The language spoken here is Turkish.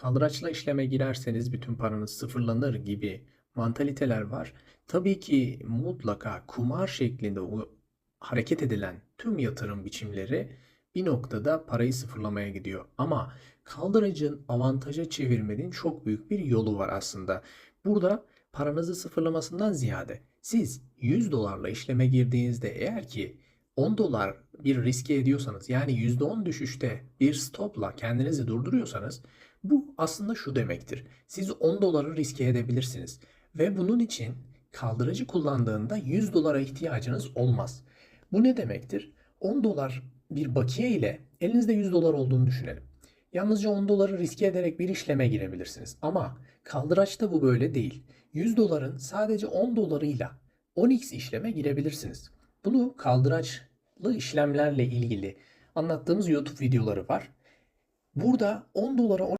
kaldıraçla işleme girerseniz bütün paranız sıfırlanır gibi mantaliteler var. Tabii ki mutlaka kumar şeklinde hareket edilen tüm yatırım biçimleri bir noktada parayı sıfırlamaya gidiyor. Ama kaldıracın avantaja çevirmenin çok büyük bir yolu var aslında. Burada paranızı sıfırlamasından ziyade siz 100 dolarla işleme girdiğinizde eğer ki 10 dolar bir riske ediyorsanız yani %10 düşüşte bir stopla kendinizi durduruyorsanız bu aslında şu demektir. Siz 10 doları riske edebilirsiniz ve bunun için kaldırıcı kullandığında 100 dolara ihtiyacınız olmaz. Bu ne demektir? 10 dolar bir bakiye ile elinizde 100 dolar olduğunu düşünelim. Yalnızca 10 doları riske ederek bir işleme girebilirsiniz. Ama kaldıraçta bu böyle değil. 100 doların sadece 10 dolarıyla 10x işleme girebilirsiniz. Bunu kaldıraçlı işlemlerle ilgili anlattığımız YouTube videoları var. Burada 10 dolara